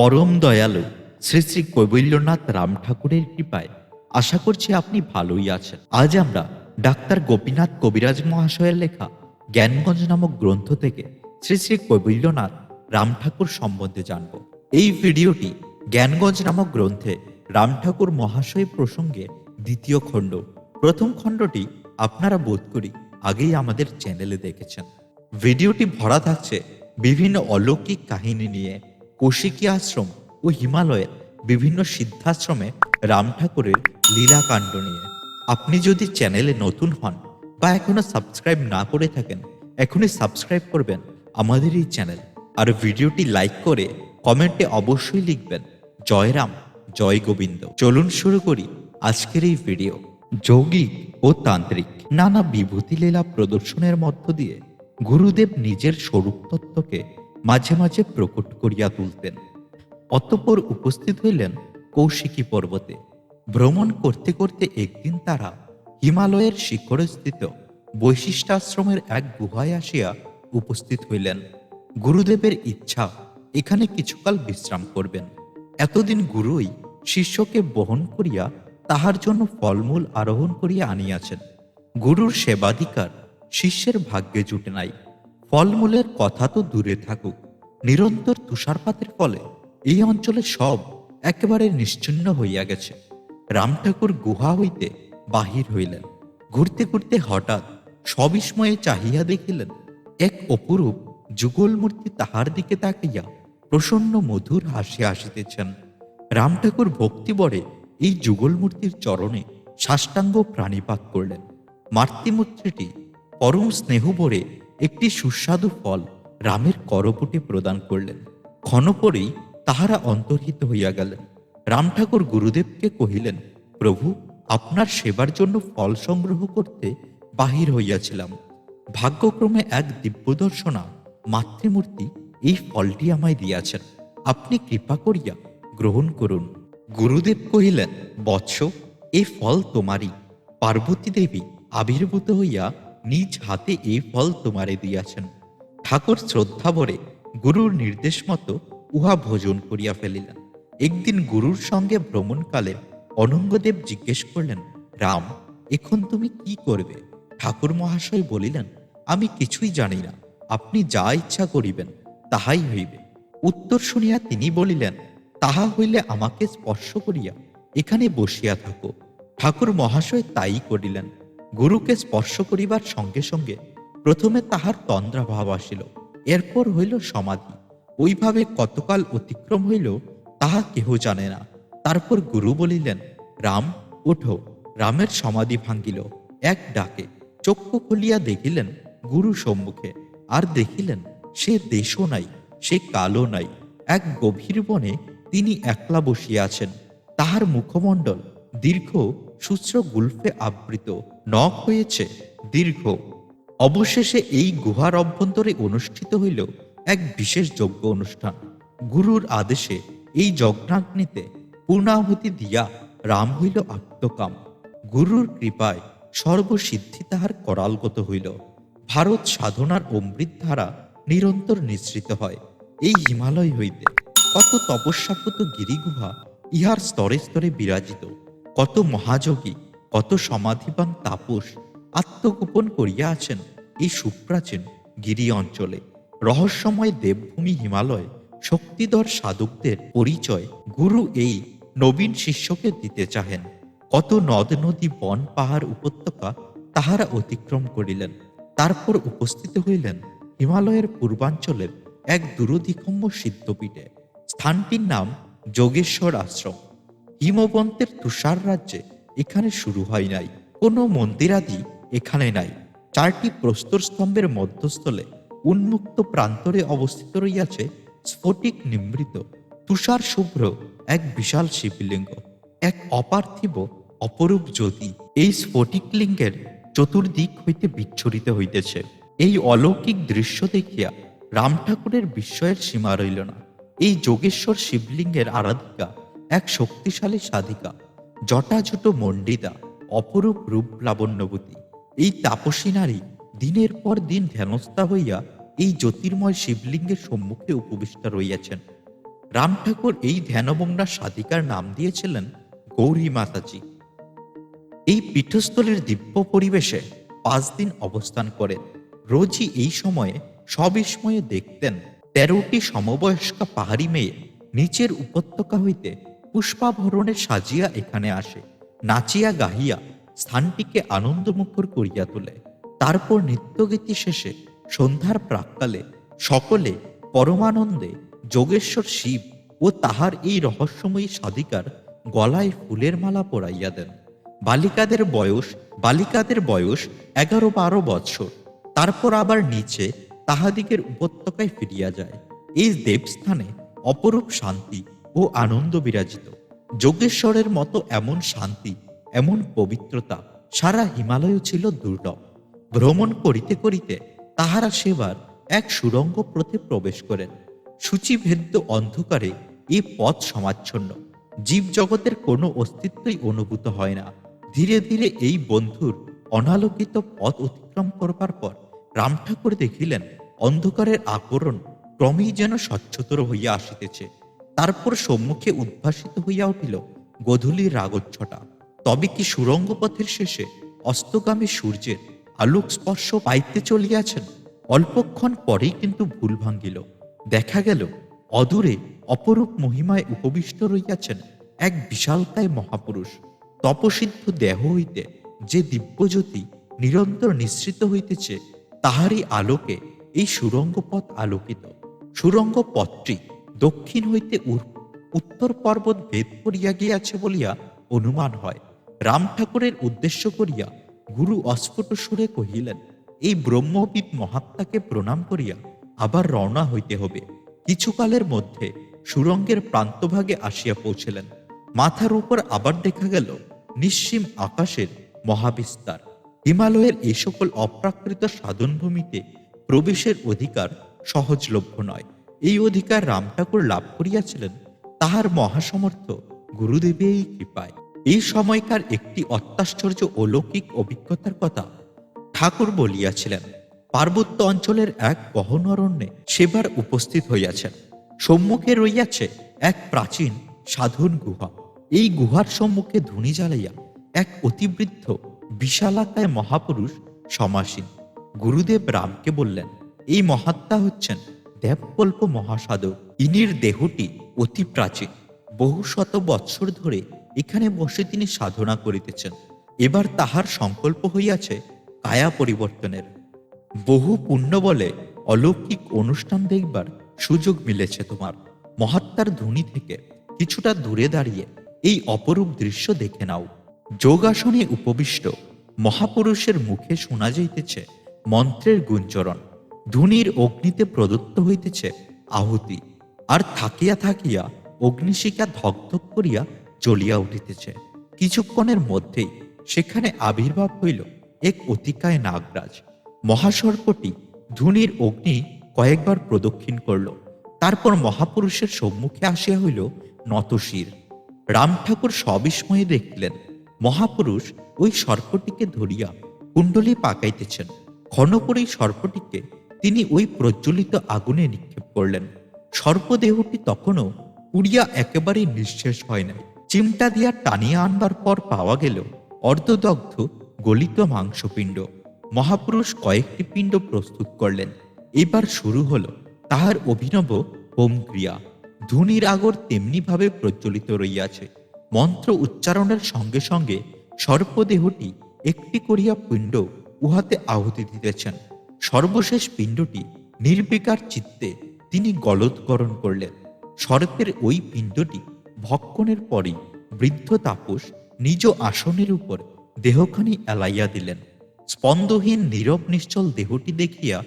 পরম দয়ালু, শ্রী শ্রী কৈবল্যনাথ রাম ঠাকুরের কৃপায় আশা করছি আপনি ভালোই আছেন। আজ আমরা ডাক্তার গোপীনাথ কবিরাজ মহাশয়ের লেখা জ্ঞানগঞ্জ নামক গ্রন্থ থেকে শ্রী শ্রী কৈবল্যনাথ রাম ঠাকুর সম্বন্ধে জানব। এই ভিডিওটি জ্ঞানগঞ্জ নামক গ্রন্থে রাম ঠাকুর মহাশয় প্রসঙ্গে দ্বিতীয় খণ্ড। প্রথম খণ্ডটি আপনারা বোধ করি আগেই আমাদের চ্যানেলে দেখেছেন। ভিডিওটি ভরা থাকছে বিভিন্ন অলৌকিক কাহিনী নিয়ে। কৌশিকী আশ্রম ও হিমালয়ের বিভিন্ন সিদ্ধাশ্রমে রাম ঠাকুরের লীলাকাণ্ড নিয়ে। আপনি যদি চ্যানেলে নতুন হন বা এখনও সাবস্ক্রাইব না করে থাকেন, এখনই সাবস্ক্রাইব করবেন আমাদের এই চ্যানেল। আর ভিডিওটি লাইক করে কমেন্টে অবশ্যই লিখবেন, জয় রাম, জয় গোবিন্দ। চলুন শুরু করি আজকের এই ভিডিও। যৌগিক ও তান্ত্রিক নানা বিভূতি লীলা প্রদর্শনের মধ্য দিয়ে গুরুদেব নিজের স্বরূপ তত্ত্বকে মাঝে মাঝে প্রকট করিয়া তুলতেন। অতঃপর উপস্থিত হইলেন কৌশিকী পর্বতে। ভ্রমণ করতে করতে একদিন তারা হিমালয়ের শিখরে স্থিত বৈশিষ্ট্যাশ্রমের এক গুহায় আসিয়া উপস্থিত হইলেন। গুরুদেবের ইচ্ছা, এখানে কিছুকাল বিশ্রাম করবেন। এতদিন গুরুই শিষ্যকে বহন করিয়া তাহার জন্য ফলমূল আরোহণ করিয়া আনিয়াছেন। গুরুর সেবাধিকার শিষ্যের ভাগ্যে জুটে নাই। ফলমূলের কথা তো দূরে থাকুক। নিরন্তর তুষারপাতের ফলে এই অঞ্চলে সব একেবারে নিশ্চিন্ন হইয়া গেছে। রাম ঠাকুর গুহা হইতে বাহির হইলেন। ঘুরতে ঘুরতে হঠাৎ সবিস্ময়ে চাহিয়া দেখিলেন, এক অপরূপ যুগল মূর্তি তাহার দিকে তাকাইয়া প্রসন্ন মধুর হাসি ঠাকুর ভক্তিবরে এই যুগল মূর্তির চরণে সাষ্টাঙ্গ প্রাণীপাত করলেন। মাতৃমূর্তিটি পরম স্নেহভরে একটি সুস্বাদু ফল রামের করপুটে প্রদান করলেন। ক্ষণপরেই তাহারা অন্তর্হিত হইয়া গেলেন। রাম ঠাকুর গুরুদেবকে কহিলেন, প্রভু, আপনার সেবার জন্য ফল সংগ্রহ করতে বাহির হইয়াছিলাম। ভাগ্যক্রমে এক দিব্যদর্শনা মাতৃমূর্তি এই ফলটি আমায় দিয়াছেন। আপনি কৃপা করিয়া গ্রহণ করুন। গুরুদেব কহিলেন, বৎস এই ফল তোমারই। পার্বতী দেবী আবির্ভূত হইয়া নিজ হাতে এই ফল তোমারে দিয়াছেন। ঠাকুর শ্রদ্ধাভরে গুরুর নির্দেশ মতো উহা ভোজন করিয়া ফেলিলেন। একদিন গুরুর সঙ্গে ভ্রমণকালে অনঙ্গদেব জিজ্ঞেস করলেন, রাম, এখন তুমি কি করবে? ঠাকুর মহাশয় বলিলেন, আমি কিছুই জানি না। আপনি যা ইচ্ছা করিবেন, তাহাই হইবে। উত্তর শুনিয়া তিনি বলিলেন, তাহা হইলে আমাকে স্পর্শ করিয়া এখানে বসিয়া থাকো। ঠাকুর মহাশয় তাই করিলেন। গুরুকে স্পর্শ করিবার সঙ্গে সঙ্গে প্রথমে তাহার তন্দ্রা ভাব আসিল। এরপর হইল সমাধি। ওইভাবে কতকাল অতিক্রম হইল, তাহা কেহ জানে না। তারপর গুরু বলিলেন, রাম, ওঠো। রামের সমাধি ভাঙ্গিল। এক ডাকে চক্ষু খুলিয়া দেখিলেন গুরু সম্মুখে। আর দেখিলেন, সে দেশও নাই, সে কালো নাই। এক গভীর বনে তিনি একলা বসিয়া আছেন। তাহার মুখমণ্ডল দীর্ঘ শুশ্র গুলফে আবৃত নখ হয়েছে দীর্ঘ। অবশেষে এই গুহার অভ্যন্তরে অনুষ্ঠিত হইল এক বিশেষ যজ্ঞ অনুষ্ঠান। গুরুর আদেশে এই যজ্ঞাগ্নিতে পূর্ণাহুতি দিয়া রাম হইল আত্মকাম। গুরুর কৃপায় সর্বসিদ্ধি তাহার করালগত হইল। ভারত সাধনার অমৃত ধারা নিরন্তর নিঃসৃত হয় এই হিমালয় হইতে। কত তপস্যাপত গিরিগুহা ইহার স্তরে স্তরে বিরাজিত। কত মহাযোগী, কত সমাধিবান তাপস আত্মগোপন করিয়া আছেন এই সুপ্রাচীন গিরি অঞ্চলে। রহস্যময় দেবভূমি হিমালয়, শক্তিধর সাধকদের পরিচয় গুরু এই নবীন শিষ্যকে দিতে চাহেন। কত নদ নদী বন পাহাড় উপত্যকা তাহারা অতিক্রম করিলেন। তারপর উপস্থিত হইলেন হিমালয়ের পূর্বাঞ্চলের এক দূরধিকম্য সিদ্ধপীঠে। স্থানটির নাম যোগেশ্বর আশ্রম। হিমবন্তের তুষার রাজ্যে এখানে শুরু হয় নাই। কোনো মন্দিরাদি এখানে নাই। চারটি প্রস্তর স্তম্ভের মধ্যস্থলে উন্মুক্ত প্রান্তরে অবস্থিত রইয়াছে স্ফটিক নিমৃত, তুষার শুভ্র এক বিশাল শিবলিঙ্গ। এক অপার্থিব অপরূপ জ্যোতি এই স্ফটিক লিঙ্গের চতুর্দিক হইতে বিচ্ছুরিত হইতেছে। এই অলৌকিক দৃশ্য দেখিয়া রাম ঠাকুরের বিস্ময়ের সীমা রইল না। এই যোগেশ্বর শিবলিঙ্গের আরাধিকা এক শক্তিশালী সাধিকা, জটাজট মণ্ডিতা, অপরূপ রূপ লাবণ্যবতী এই তাপসী নারী দিনের পর দিন ধ্যানস্থা হইয়া এই জ্যোতির্ময় শিবলিঙ্গের সম্মুখে উপবিষ্ট রইয়াছেন। রাম ঠাকুর এই ধ্যানবঙ্গা সাধিকার নাম দিয়েছিলেন গৌরী মাতাজি। এই পীঠস্থলের দিব্য পরিবেশে পাঁচ দিন অবস্থান করেন। রোজই এই সময়ে সবিস্ময়ে দেখতেন তেরোটি সমবয়স্কা পাহাড়ি মেয়ে নিচের উপত্যকা হইতে পুষ্পাভরণে সাজিয়া এখানে আসে, নাচিয়া গাহিয়া স্থানটিকে আনন্দমুখর করিয়া তোলে। তারপর নৃত্যগীতি শেষে সন্ধ্যার প্রাককালে সকলে পরমানন্দে যোগেশ্বর শিব ও তাহার এই রহস্যময়ী সাধিকার গলায় ফুলের মালা পরাইয়া দেন। বালিকাদের বয়স বালিকাদের বয়স এগারো বারো বৎসর। তারপর আবার নিচে তাহাদিগের উপত্যকায় ফিরিয়া যায়। এই দেবস্থানে অপরূপ শান্তি ও আনন্দ বিরাজিত। যোগেশ্বরের মতো এমন শান্তি, এমন পবিত্রতা সারা হিমালয় ছিল দুর্লভ। ভ্রমণ করিতে করিতে তাহারা সেবার এক সুরঙ্গ প্রতি প্রবেশ করেন। সূচিভেদ্য অন্ধকারে এ পথ সমাচ্ছন্ন। জীব জগতের কোনো অস্তিত্বই অনুভূত হয় না। ধীরে ধীরে এই বন্ধুর অনালোকিত পথ অতিক্রম করবার পর রাম ঠাকুর দেখিলেন, অন্ধকারের আকরণ ক্রমেই যেন স্বচ্ছতর হইয়া আসিতেছে। তারপর সম্মুখে উদ্ভাসিত হইয়া উঠিল গধূলির রাগচ্ছটা তবে কি সুরঙ্গ পথের শেষে অস্তগামী সূর্যের আলোক স্পর্শ পাইতে চলিয়াছেন? অল্পক্ষণ পরেই কিন্তু ভুল ভাঙ্গিল। দেখা গেল, অদূরে অপরূপ মহিমায় উপবিষ্ট রইয়াছেন এক বিশালকায় মহাপুরুষ। তপসিদ্ধ দেহ হইতে যে দিব্যজ্যোতি নিরন্তর নিঃসৃত হইতেছে, তাহারই আলোকে এই সুরঙ্গ পথ আলোকিত। সুরঙ্গ পথটি দক্ষিণ হইতে উত্তর পর্বত ভেদ করিয়া গিয়াছে বলিয়া অনুমান হয়। রাম ঠাকুরের উদ্দেশ্য করিয়া গুরু অস্ফুট সুরে কহিলেন, এই ব্রহ্মবিদ মহাত্মাকে প্রণাম করিয়া আবার রওনা হইতে হবে। কিছুকালের মধ্যে সুরঙ্গের প্রান্তভাগে আসিয়া পৌঁছিলেন। মাথার উপর আবার দেখা গেল নিঃসীম আকাশের মহাবিস্তার। হিমালয়ের এই সকল অপ্রাকৃত সাধনভূমিতে প্রবেশের অধিকার সহজলভ্য নয়। এই অধিকার রাম ঠাকুর লাভ করিয়াছিলেন, তাহার মহাসমর্থ গুরুদেবের এই কৃপায়। এই সময়কার একটি অত্যাশ্চর্য অলৌকিক অভিজ্ঞতার কথা ঠাকুর বলিয়াছিলেন, পার্বত্য অঞ্চলের এক গহন অরণ্যে সেবার উপস্থিত হইয়াছেন। সম্মুখে রইয়াছে এক প্রাচীন সাধন গুহা। এই গুহার সম্মুখে ধুনি জ্বালাইয়া এক অতিবৃদ্ধ বিশালাকায় মহাপুরুষ সমাসীন গুরুদেব রামকে বললেন, এই মহাত্মা হচ্ছেন দেবকল্প মহাসাধক, ইনির দেহটি অতি প্রাচীন। বহু শত বৎসর ধরে এখানে বসে তিনি সাধনা করিতেছেন। এবার তাহার সংকল্প হইয়াছে কায়া পরিবর্তনের। বহু পুণ্য বলে অলৌকিক অনুষ্ঠান দেখবার সুযোগ মিলেছে তোমার। মহাত্মার ধ্বনি থেকে কিছুটা দূরে দাঁড়িয়ে এই অপরূপ দৃশ্য দেখে নাও। যোগাসনে উপবিষ্ট মহাপুরুষের মুখে শোনা যাইতেছে মন্ত্রের গুঞ্জরণ। ধুনির অগ্নিতে প্রদত্ত হইতেছে। আহুতি, আর থাকিয়া থাকিয়া অগ্নিশিকা ধকধক করিয়া জ্বলিয়া উঠিতেছে। কিছুক্ষণের মধ্যেই সেখানে আবির্ভাব হইল এক অতিকায় নাগরাজ। মহাসর্পটি ধুনির অগ্নি কয়েকবার প্রদক্ষিণ করল। তারপর মহাপুরুষের সম্মুখে আসিয়া হইল নতশির। রাম ঠাকুর সবিস্ময়ে দেখিলেন, মহাপুরুষ ওই সর্পটিকে ধরিয়া কুণ্ডলী পাকাইতেছেন। ক্ষণ করেই সর্পটিকে তিনি ওই প্রজ্বলিত আগুনে নিক্ষেপ করলেন। সর্পদেহটি তখনও পুড়িয়া একেবারেই নিঃশেষ হয় নাই। চিমটা দিয়া টানিয়া আনবার পর পাওয়া গেল অর্ধদগ্ধ গলিত মাংসপিণ্ড। মহাপুরুষ কয়েকটি পিণ্ড প্রস্তুত করলেন। এবার শুরু হলো তাহার অভিনব হোম ক্রিয়া ধুনির আগর তেমনিভাবে প্রজ্বলিত রইয়াছে। মন্ত্র উচ্চারণের সঙ্গে সঙ্গে সর্পদেহটি একটি করিয়া পিণ্ড উহাতে আহুতি দিতেছেন। সর্বশেষ পিণ্ডটি নির্বিকার চিত্তে তিনি গলৎকরণ করলেন। সর্পের ওই পিণ্ডটি ভক্ষণের পরেই বৃদ্ধ তাপস নিজ আসনের উপর দেহখানি এলাইয়া দিলেন। স্পন্দহীন, নীরব, নিশ্চল দেহটি দেখিয়া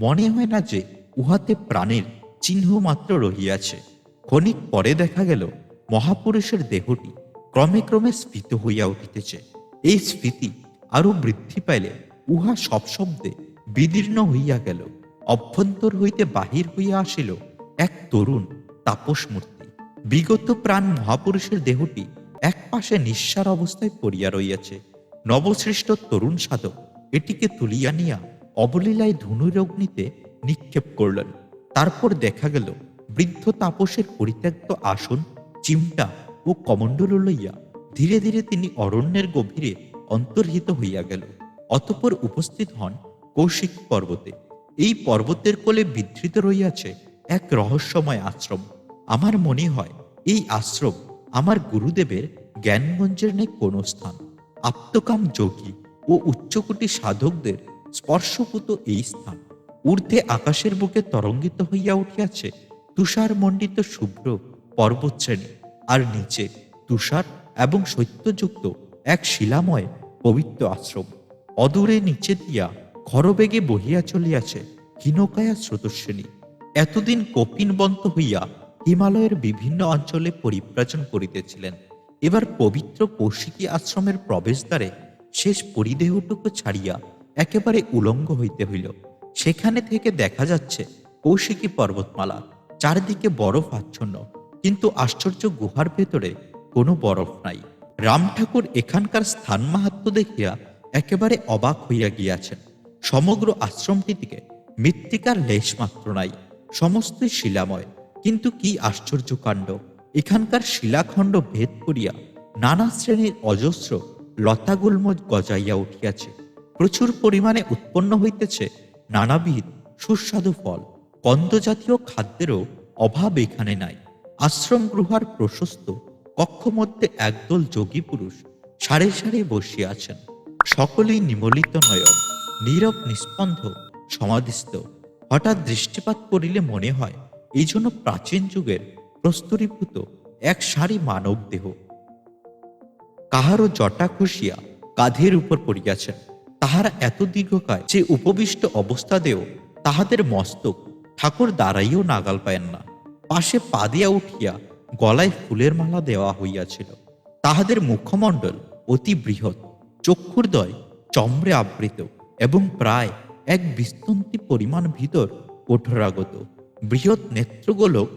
মনে হয় না যে উহাতে প্রাণের চিহ্ন মাত্র রহিয়াছে। ক্ষণিক পরে দেখা গেল, মহাপুরুষের দেহটি ক্রমে ক্রমে স্ফীত হইয়া উঠিতেছে। এই স্ফীতি আরও বৃদ্ধি পাইলে উহা সব শব্দে বিদীর্ণ হইয়া গেল, অভ্যন্তর হইতে বাহির হইয়া আসিল এক তরুণ তাপস মূর্তি বিগত প্রাণ মহাপুরুষের দেহটি এক পাশে নিঃসার অবস্থায় পড়িয়া রইয়াছে। নবসৃষ্ট তরুণ সাধক এটিকে তুলিয়া নিয়া অবলীলায় ধনুর অগ্নিতে নিক্ষেপ করলেন। তারপর দেখা গেল, বৃদ্ধ তাপসের পরিত্যক্ত আসন, চিমটা ও কমণ্ডল লইয়া ধীরে ধীরে তিনি অরণ্যের গভীরে অন্তর্হিত হইয়া গেল। অতঃপর উপস্থিত হন কৌশিক পর্বতে। এই পর্বতের কোলে বিধৃত রইয়াছে এক রহস্যময় আশ্রম। আমার মনে হয় এই আশ্রম আমার গুরুদেবের জ্ঞানগঞ্জের নেই কোনো স্থান। আপ্তকাম যোগী ও উচ্চকোটি সাধকদের স্পর্শপুত এই স্থান। ঊর্ধ্বে আকাশের বুকে তরঙ্গিত হইয়া উঠিয়াছে তুষার মণ্ডিত শুভ্র পর্বতশ্রেণী আর নিচে তুষার এবং শৈত্যযুক্ত এক শিলাময় পবিত্র আশ্রম। অদূরে নিচে দিয়া খরবেগে বহিয়া চলিয়াছে হীনকায়া স্রোতস্বিনী। এতদিন কপিনবন্ত হইয়া হিমালয়ের বিভিন্ন অঞ্চলে পরিব্রাজন করিতেছিলেন। এবার পবিত্র কৌশিকী আশ্রমের প্রবেশদ্বারে শেষ পরিদেহটুকু ছাড়িয়া একেবারে উলঙ্গ হইতে হইল। সেখানে থেকে দেখা যাচ্ছে কৌশিকী পর্বতমালা, চারিদিকে বরফ আচ্ছন্ন। কিন্তু আশ্চর্য গুহার ভেতরে কোনো বরফ নাই। রাম ঠাকুর এখানকার স্থান মাহাত্ম দেখিয়া একেবারে অবাক হইয়া গিয়াছেন। সমগ্র আশ্রমটি থেকে মৃত্তিকার লেশ মাত্র নাই সমস্তই শিলাময়। কিন্তু কি আশ্চর্য কাণ্ড! এখানকার শিলাখণ্ড ভেদ করিয়া নানা শ্রেণির অজস্র লতাগুল্ম গজাইয়া উঠিয়াছে। প্রচুর পরিমাণে উৎপন্ন হইতেছে নানাবিধ সুস্বাদু ফল। কন্দজাতীয় খাদ্যেরও অভাব এখানে নাই। আশ্রম গৃহার প্রশস্ত কক্ষ মধ্যে একদল যোগী পুরুষ সারে সারে বসিয়া আছেন। সকলেই নিমলিত নয়ন। নীরব নিস্পন্ধ সমাধিস্থ। হঠাৎ দৃষ্টিপাত করিলে মনে হয়, এই জন্য প্রাচীন যুগের প্রস্তরীভূত এক সারি মানব দেহ। কাহারও জটা খুশিয়া কাঁধের উপর পড়িয়াছেন তাহারা এত দীর্ঘকায় যে উপবিষ্ট অবস্থাতেও তাহাদের মস্তক ঠাকুর দাঁড়াইও নাগাল পায়েন না। পাশে পা দিয়া উঠিয়া গলায় ফুলের মালা দেওয়া হইয়াছিল। তাহাদের মুখমণ্ডল অতি বৃহৎ, চক্ষুর্দয় চমড়ে আবৃত। এবং প্রায় এক বিস্তন্তি পরিমাণ ভিতর কঠোরাগত বৃহৎ নেত্রগোলক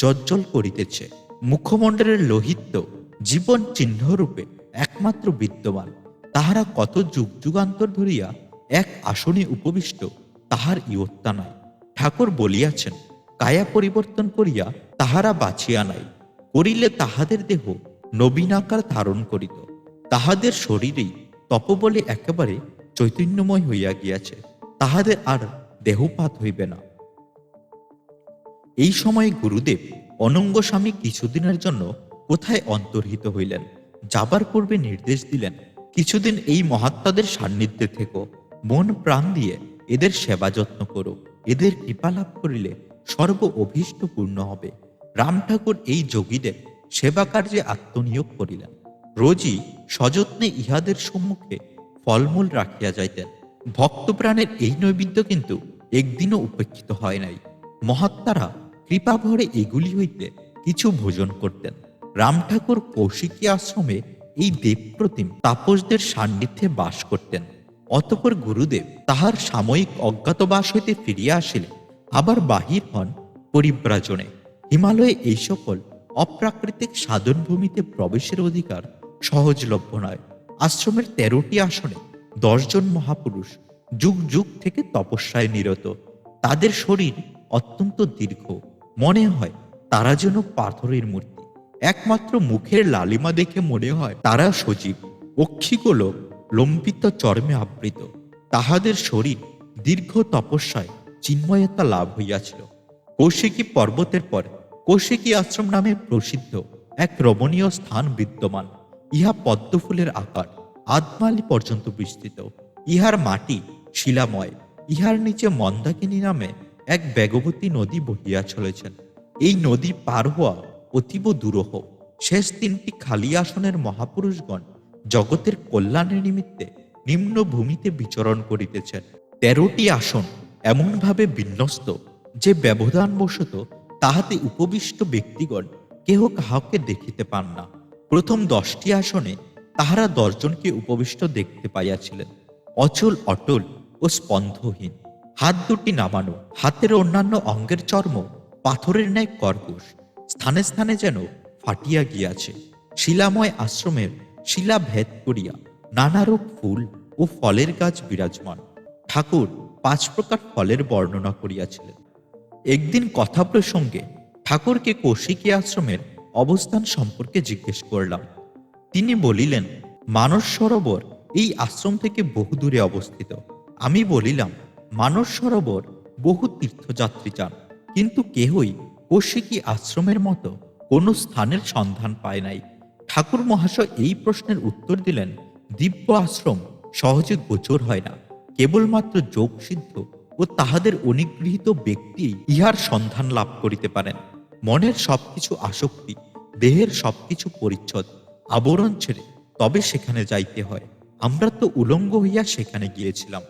জজ্জল করিতেছে। মুখমণ্ডলের লোহিত্য জীবন চিহ্নরূপে একমাত্র বিদ্যমান। তাহারা কত যুগ যুগান্তর ধরিয়া এক আসনে উপবিষ্ট, তাহার ইয়ত্তা নাই। ঠাকুর বলিয়াছেন, কায়া পরিবর্তন করিয়া তাহারা বাঁচিয়া নাই। করিলে তাহাদের দেহ নবীনাকার ধারণ করিত। তাহাদের শরীরেই তপবলে একেবারে চৈতন্যময় হইয়া গিয়াছে, তাহাদের আর দেহপাত হইবে না। এই সময়ে গুরুদেব অনঙ্গ স্বামী কিছুদিনের জন্য কোথায় অন্তর্হিত হইলেন, যাবার পূর্বে নির্দেশ দিলেন, কিছুদিন এই মহাত্মাদের সান্নিধ্যে থেকো, মন প্রাণ দিয়ে এদের সেবা যত্ন করো, এদের কৃপা লাভ করিলে সর্ব অভীষ্ট পূর্ণ হবে। রাম ঠাকুর এই যোগীদের সেবা কার্যে আত্মনিয়োগ করিলেন। রোজই সযত্নে ইহাদের সম্মুখে ফলমূল রাখিয়া যাইতেন। ভক্তপ্রাণের এই নৈবেদ্য কিন্তু একদিনও উপেক্ষিত হয় নাই। মহাত্মারা কৃপা ভরে এগুলি হইতে কিছু ভোজন করতেন। রাম ঠাকুর কৌশিকী আশ্রমে এই দেবপ্রতিম তাপসদের সান্নিধ্যে বাস করতেন। অতপর গুরুদেব তাহার সাময়িক অজ্ঞাতবাস হইতে ফিরিয়া আসিলে, আবার বাহির হন পরিব্রাজনে। হিমালয়ে এই সকল অপ্রাকৃতিক সাধন ভূমিতে প্রবেশের অধিকার সহজলভ্য নয়। আশ্রমের তেরোটি আসনে দশজন মহাপুরুষ যুগ যুগ থেকে তপস্যায় নিরত। তাদের শরীর অত্যন্ত দীর্ঘ। মনে হয় তারা যেন পাথরের মূর্তি। একমাত্র মুখের লালিমা দেখে মনে হয় তারা সজীব। অক্ষিগুলো লম্বিত চর্মে আবৃত। তাহাদের শরীর দীর্ঘ তপস্যায় চিন্ময়তা লাভ হইয়াছিল। কৌশিকী পর্বতের পর কৌশিকী আশ্রম নামে প্রসিদ্ধ এক রমণীয় স্থান বিদ্যমান। ইহা পদ্মফুলের আকার আদমালি পর্যন্ত বিস্তৃত। ইহার মাটি শিলাময়, ইহার নিচে মন্দাকিনী নামে এক বেগবতী নদী বহিয়া চলেছেন। এই নদী পার হওয়া অতীব দুরহ। শেষ তিনটি খালি আসনের মহাপুরুষগণ জগতের কল্যাণের নিমিত্তে নিম্ন ভূমিতে বিচরণ করিতেছেন। তেরোটি আসন এমনভাবে বিন্যস্ত যে ব্যবধানবশত তাহাতে উপবিষ্ট ব্যক্তিগণ কেহ কাহাকে দেখিতে পান না। প্রথম দশটি আসনে তাহারা দশজনকে উপবিষ্ট দেখতে পাইয়াছিলেন। অচল, অটল ও স্পন্ধহীন হাত দুটি নামানো, হাতের অন্যান্য অঙ্গের চর্ম, পাথরের ন্যায় কর্কশ, স্থানে স্থানে যেন ফাটিয়া গিয়াছে। শিলাময় আশ্রমের শিলা ভেদ করিয়া নানারূপ ফুল ও ফলের গাছ বিরাজমান। ঠাকুর পাঁচ প্রকার ফলের বর্ণনা করিয়াছিলেন। একদিন কথা প্রসঙ্গে ঠাকুরকে কৌশিকী আশ্রমের অবস্থান সম্পর্কে জিজ্ঞেস করলাম। তিনি বলিলেন, মানস সরোবর এই আশ্রম থেকে বহু দূরে অবস্থিত। আমি বলিলাম, মানস সরোবর বহু তীর্থযাত্রী যান, কিন্তু কেহই কৌশিকী আশ্রমের মতো কোনো স্থানের সন্ধান পায় নাই। ঠাকুর মহাশয় এই প্রশ্নের উত্তর দিলেন, দিব্য আশ্রম সহজে গোচর হয় না। কেবলমাত্র যোগসিদ্ধ ও তাহাদের অনুগৃহীত ব্যক্তি ইহার সন্ধান লাভ করিতে পারেন। মনের সবকিছু আসক্তি, দেহের সবকিছু পরিচ্ছদ, আবরণ ছেড়ে তবে সেখানে যাইতে হয়। আমরা তো উলঙ্গ হইয়া সেখানে গিয়েছিলাম।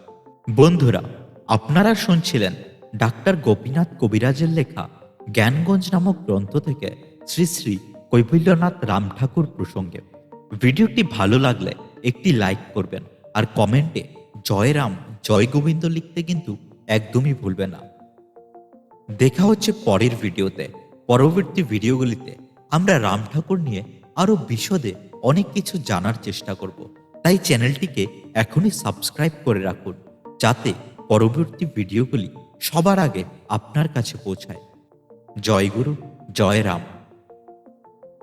বন্ধুরা, আপনারা শুনছিলেন ডাক্তার গোপীনাথ কবিরাজের লেখা জ্ঞানগঞ্জ নামক গ্রন্থ থেকে শ্রী শ্রী কৈবল্যনাথ রাম ঠাকুর প্রসঙ্গে। ভিডিওটি ভালো লাগলে একটি লাইক করবেন আর কমেন্টে জয় রাম, জয় গোবিন্দ লিখতে কিন্তু একদমই ভুলবে না। দেখা হচ্ছে পরের ভিডিওতে। পরবর্তী ভিডিওগুলিতে আমরা রাম ঠাকুর নিয়ে আরও বিশদে অনেক কিছু জানার চেষ্টা করব। তাই চ্যানেলটিকে এখনই সাবস্ক্রাইব করে রাখুন, যাতে পরবর্তী ভিডিওগুলি সবার আগে আপনার কাছে পৌঁছায়। জয় গুরু, জয় রাম।